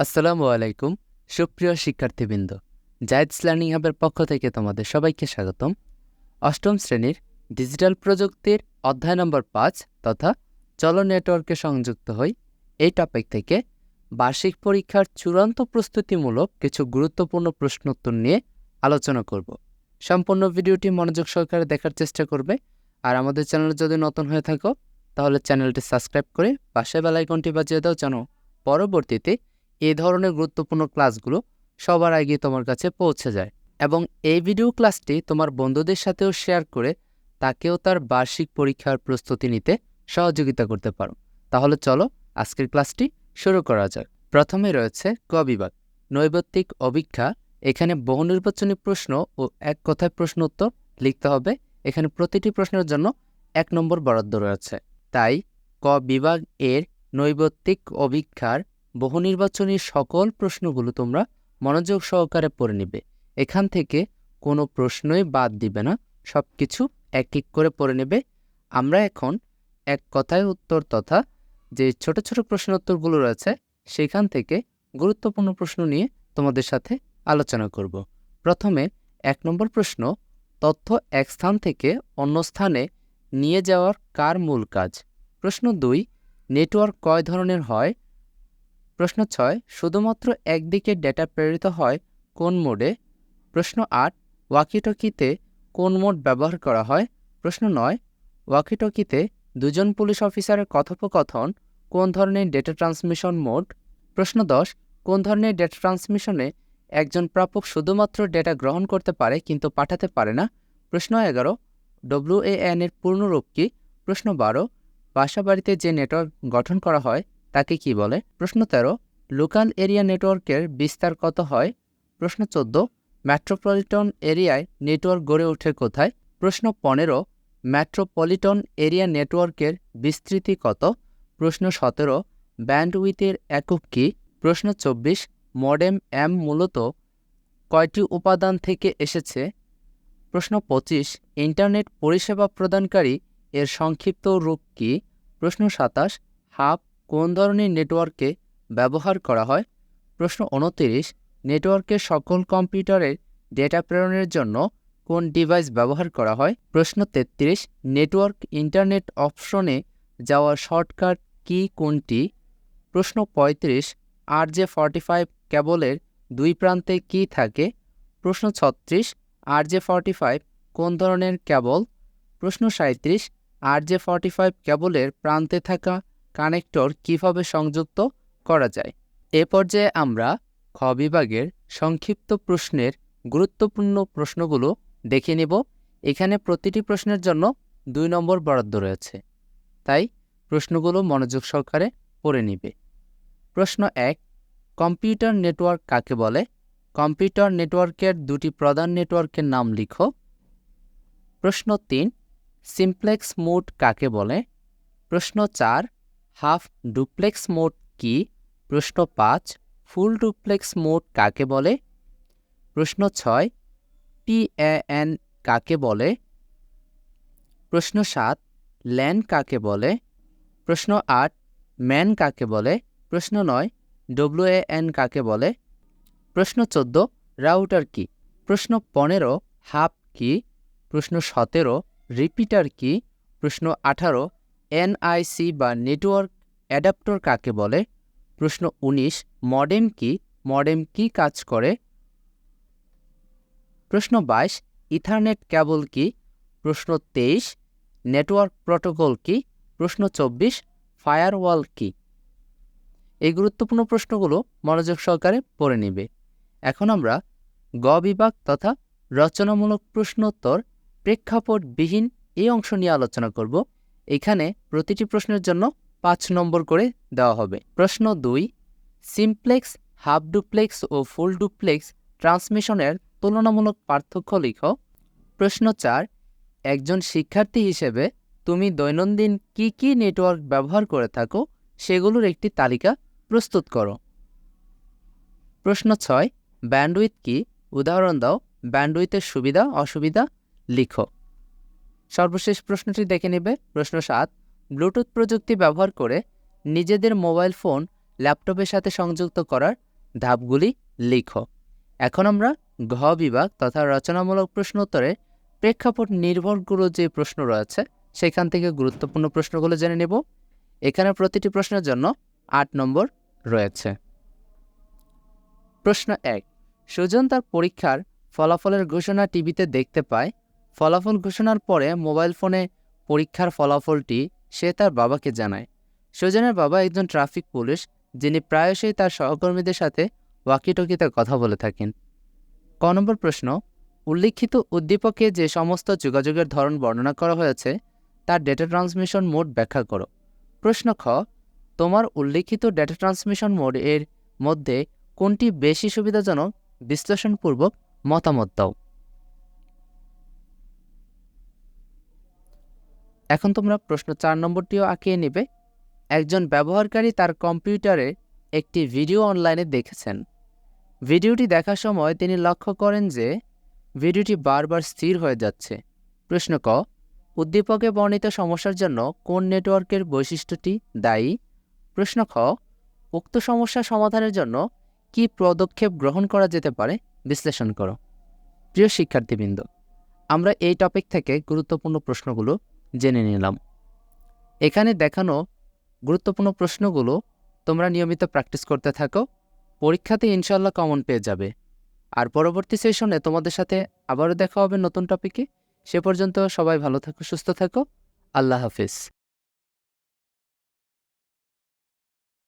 আসসালামু আলাইকুম, সুপ্রিয় শিক্ষার্থীবৃন্দ। জায়দস লার্নিং হাবের পক্ষ থেকে তোমাদের সবাইকে স্বাগতম। অষ্টম শ্রেণির ডিজিটাল প্রযুক্তির অধ্যায় নম্বর পাঁচ তথা চলো নেটওয়ার্কে সংযুক্ত হই। এই টপিক থেকে বার্ষিক পরীক্ষার চূড়ান্ত প্রস্তুতিমূলক কিছু গুরুত্বপূর্ণ প্রশ্নোত্তর নিয়ে আলোচনা করব। সম্পূর্ণ ভিডিওটি মনোযোগ সহকারে দেখার চেষ্টা করবে। আর আমাদের চ্যানেল যদি নতুন হয়ে থাকো, তাহলে চ্যানেলটি সাবস্ক্রাইব করে পাশে বেলাইকনটি বাজিয়ে দাও যেন পরবর্তীতে এই ধরনের গুরুত্বপূর্ণ ক্লাসগুলো সবার আগে তোমার কাছে পৌঁছে যায়। এবং এই ভিডিও ক্লাসটি তোমার বন্ধুদের সাথেও শেয়ার করে তাকেও তার বার্ষিক পরীক্ষার প্রস্তুতি নিতে সহযোগিতা করতে পারো। তাহলে চলো আজকের ক্লাসটি শুরু করা যাক। প্রথমে রয়েছে ক বিভাগ। নৈবত্তিক অভিক্ষা। এখানে বহু নির্বাচনী প্রশ্ন ও এক কথায় প্রশ্ন উত্তর লিখতে হবে। এখানে প্রতিটি প্রশ্নের জন্য এক নম্বর বরাদ্দ রয়েছে। তাই ক বিভাগ এর নৈবত্তিক অভিক্ষার বহু নির্বাচনী সকল প্রশ্নগুলো তোমরা মনোযোগ সহকারে পড়ে নিবে। এখান থেকে কোনো প্রশ্নই বাদ দিবে না সব কিছু এক এক করে পড়ে নেবে। আমরা এখন এক কথায় উত্তর তথা যে ছোট ছোট প্রশ্ন উত্তরগুলো রয়েছে, সেখান থেকে গুরুত্বপূর্ণ প্রশ্ন নিয়ে তোমাদের সাথে আলোচনা করব। প্রথমে এক নম্বর প্রশ্ন, তথ্য এক স্থান থেকে অন্য স্থানে নিয়ে যাওয়ার কার মূল কাজ? প্রশ্ন দুই, নেটওয়ার্ক কয় ধরনের হয়? প্রশ্ন ছয়, শুধুমাত্র একদিকে ডেটা প্রেরিত হয় কোন মোডে? প্রশ্ন আট, ওয়াকিটকিতে কোন মোড ব্যবহার করা হয়? প্রশ্ন নয়, ওয়াকিটকিতে দুজন পুলিশ অফিসারের কথোপকথন কোন ধরনের ডেটা ট্রান্সমিশন মোড? প্রশ্ন দশ, কোন ধরনের ডেটা ট্রান্সমিশনে একজন প্রাপক শুধুমাত্র ডেটা গ্রহণ করতে পারে কিন্তু পাঠাতে পারে না? প্রশ্ন এগারো ডব্লিউএএন এর পূর্ণরূপ কী? প্রশ্ন বারো, বাসাবাড়িতে যে নেটওয়ার্ক গঠন করা হয় তাকে কি বলে? প্রশ্ন তেরো, লোকাল এরিয়া নেটওয়ার্কের বিস্তার কত হয়? প্রশ্ন চোদ্দ, মেট্রোপলিটন এরিয়ায় নেটওয়ার্ক গড়ে ওঠে কোথায়? প্রশ্ন পনেরো, মেট্রোপলিটন এরিয়া নেটওয়ার্কের বিস্তৃতি কত? প্রশ্ন সতেরো, ব্যান্ডউইথের একক কী? প্রশ্ন চব্বিশ, মডেম এম মূলত কয়টি উপাদান থেকে এসেছে? প্রশ্ন পঁচিশ, ইন্টারনেট পরিষেবা প্রদানকারী এর সংক্ষিপ্ত রূপ কী? প্রশ্ন সাতাশ, হাব কোন ধরনের নেটওয়ার্কে ব্যবহার করা হয়? প্রশ্ন উনতিরিশ নেটওয়ার্কের সকল কম্পিউটারের ডেটা প্রেরণের জন্য কোন ডিভাইস ব্যবহার করা হয়? প্রশ্ন তেত্রিশ, নেটওয়ার্ক ইন্টারনেট অপশনে যাওয়ার শর্টকাট কি কোনটি? প্রশ্ন পঁয়ত্রিশ আর জে ফর্টি ফাইভ কেবলের দুই প্রান্তে কি থাকে? প্রশ্ন ছত্রিশ আর জে ফর্টি ফাইভ কোন ধরনের কেবল প্রশ্ন সাঁত্রিশ আর জে ফর্টি ফাইভ কেবলের প্রান্তে থাকা কানেক্টর কীভাবে সংযুক্ত করা যায়? এ পর্যায়ে আমরা খ বিভাগের সংক্ষিপ্ত প্রশ্নের গুরুত্বপূর্ণ প্রশ্নগুলো দেখে নেব। এখানে প্রতিটি প্রশ্নের জন্য দুই নম্বর বরাদ্দ রয়েছে। তাই প্রশ্নগুলো মনোযোগ সহকারে পড়ে নিবে। প্রশ্ন এক, কম্পিউটার নেটওয়ার্ক কাকে বলে? কম্পিউটার নেটওয়ার্কের দুটি প্রধান নেটওয়ার্কের নাম লিখো। প্রশ্ন তিন, সিমপ্লেক্স মোড কাকে বলে? প্রশ্ন চার হাফ ডুপ্লেক্স মোড কি? প্রশ্ন পাঁচ, ফুল ডুপ্লেক্স মোড কাকে বলে? প্রশ্ন ছয় পিএএন কাকে বলে? প্রশ্ন সাত, ল্যান কাকে বলে? প্রশ্ন আট, ম্যান কাকে বলে? প্রশ্ন নয় ডব্লিউএএন কাকে বলে? প্রশ্ন চোদ্দ, রাউটার কি? প্রশ্ন পনেরো, হাফ কি? প্রশ্ন সতেরো, রিপিটার কি? প্রশ্ন আঠারো এনআইসি বা নেটওয়ার্ক অ্যাডাপ্টর কাকে বলে? প্রশ্ন ১৯ মডেম কি? মডেম কি কাজ করে? প্রশ্ন ২২ ইথারনেট কেবল কি? প্রশ্ন ২৩ নেটওয়ার্ক প্রোটোকল কি? প্রশ্ন ২৪ ফায়ারওয়াল কি? এই গুরুত্বপূর্ণ প্রশ্নগুলো মনোযোগ সহকারে পড়ে নিবে। এখন আমরা গ বিভাগ তথা রচনামূলক প্রশ্নোত্তর প্রেক্ষাপটবিহীন এই অংশ নিয়ে আলোচনা করব। এখানে প্রতিটি প্রশ্নের জন্য পাঁচ নম্বর করে দেওয়া হবে। প্রশ্ন দুই, সিমপ্লেক্স হাফ ডুপ্লেক্স ও ফুল ডুপ্লেক্স ট্রান্সমিশনের তুলনামূলক পার্থক্য লিখ। প্রশ্ন চার, একজন শিক্ষার্থী হিসেবে তুমি দৈনন্দিন কি কি নেটওয়ার্ক ব্যবহার করে থাকো সেগুলোর একটি তালিকা প্রস্তুত করো। প্রশ্ন ছয়, ব্যান্ডউইথ কি? উদাহরণ দাও, ব্যান্ডউইথের সুবিধা, অসুবিধা লিখো। সর্বশেষ প্রশ্নটি দেখে নেবে। প্রশ্ন সাত, ব্লুটুথ প্রযুক্তি ব্যবহার করে নিজেদের মোবাইল ফোন, ল্যাপটপের সাথে সংযুক্ত করার ধাপগুলি লিখো। এখন আমরা ঘ বিভাগ তথা রচনামূলক প্রশ্ন উত্তরে প্রেক্ষাপট নির্ভরগুলো যে প্রশ্ন রয়েছে, সেখান থেকে গুরুত্বপূর্ণ প্রশ্নগুলো জেনে নেব। এখানে প্রতিটি প্রশ্নের জন্য আট নম্বর রয়েছে। প্রশ্ন এক, সুজন তার পরীক্ষার ফলাফলের ঘোষণা টিভিতে দেখতে পায় ফলাফল ঘোষণার পরে মোবাইল ফোনে পরীক্ষার ফলাফলটি সে তার বাবাকে জানায়। সুজনের বাবা একজন ট্রাফিক পুলিশ, যিনি প্রায়শই তার সহকর্মীদের সাথে ওয়াকিটকিতে কথা বলে থাকেন। ক নম্বর প্রশ্ন, উল্লিখিত উদ্দীপকে যে সমস্ত যোগাযোগের ধরন বর্ণনা করা হয়েছে, তার ডেটা ট্রান্সমিশন মোড ব্যাখ্যা করো। প্রশ্ন খ, তোমার উল্লিখিত ডেটা ট্রান্সমিশন মোড এর মধ্যে কোনটি বেশি সুবিধাজনক? বিশ্লেষণপূর্বক মতামত দাও। এখন তোমরা প্রশ্ন চার নম্বরটিও আঁকিয়ে নেবে। একজন ব্যবহারকারী তার কম্পিউটারে একটি ভিডিও অনলাইনে দেখেছেন। ভিডিওটি দেখার সময় তিনি লক্ষ্য করেন যে ভিডিওটি বারবার স্থির হয়ে যাচ্ছে। প্রশ্ন ক, উদ্দীপকে বর্ণিত সমস্যার জন্য কোন নেটওয়ার্কের বৈশিষ্ট্যটি দায়ী? প্রশ্ন খ, উক্ত সমস্যা সমাধানের জন্য কি পদক্ষেপ গ্রহণ করা যেতে পারে? বিশ্লেষণ করো। প্রিয় শিক্ষার্থীবৃন্দ, আমরা এই টপিক থেকে গুরুত্বপূর্ণ প্রশ্নগুলো জেনে নিলাম। এখানে দেখানো গুরুত্বপূর্ণ প্রশ্নগুলো তোমরা নিয়মিত প্র্যাকটিস করতে থাকো, পরীক্ষাতে ইনশাল্লাহ কমন পেয়ে যাবে। আর পরবর্তী সেশনে তোমাদের সাথে আবারও দেখা হবে নতুন টপিকে সে পর্যন্ত সবাই ভালো থাকো, সুস্থ থাকো। আল্লাহ হাফিজ।